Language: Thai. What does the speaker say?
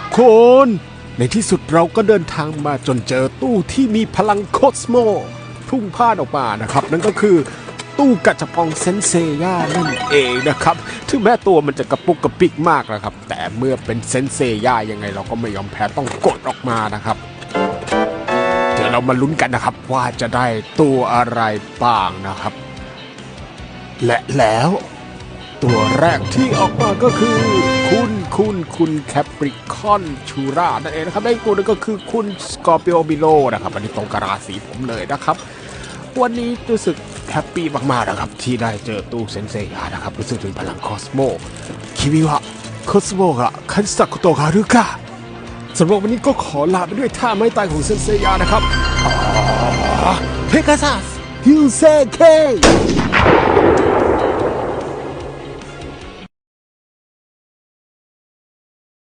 กคน ในที่สุดเราก็เดินทางมาจนเจอตู้ที่มีพลังโคสโมพุ่งพลาดออกมานะครับ นั่นก็คือตู้กัจจปองเซนเซย่านั่นเองนะครับ ถึงแม้ตัวมันจะกระปุกกระปิกมากนะครับ แต่เมื่อเป็นเซนเซย่ายังไงเราก็ไม่ยอมแพ้ต้องกดออกมานะครับ เดี๋ยวเรามาลุ้นกันนะครับว่าจะได้ตัวอะไรบ้างนะครับ และแล้ว ตัวแรกที่ออกมาก็คือ คุณคุณคุณแคปริคอนชูรานั่นเองนะครับได้อีกตัวนึงก็คือคุณสกอร์ปิโอบิโลนะครับอันนี้ตรงกราศีผมเลยนะครับ วันนี้รู้สึกแฮปปี้มากๆนะครับ ที่ได้เจอตู้เซนเซยานะครับ รู้สึกถึงพลังคอสโมคิวิวะคอสโมกะคันสักุโตกาหรือกะสำหรับวันนี้ก็ขอลาไปด้วยท่าไม้ตายของเซนเซยานะครับเพกาซัสฮิวเซเค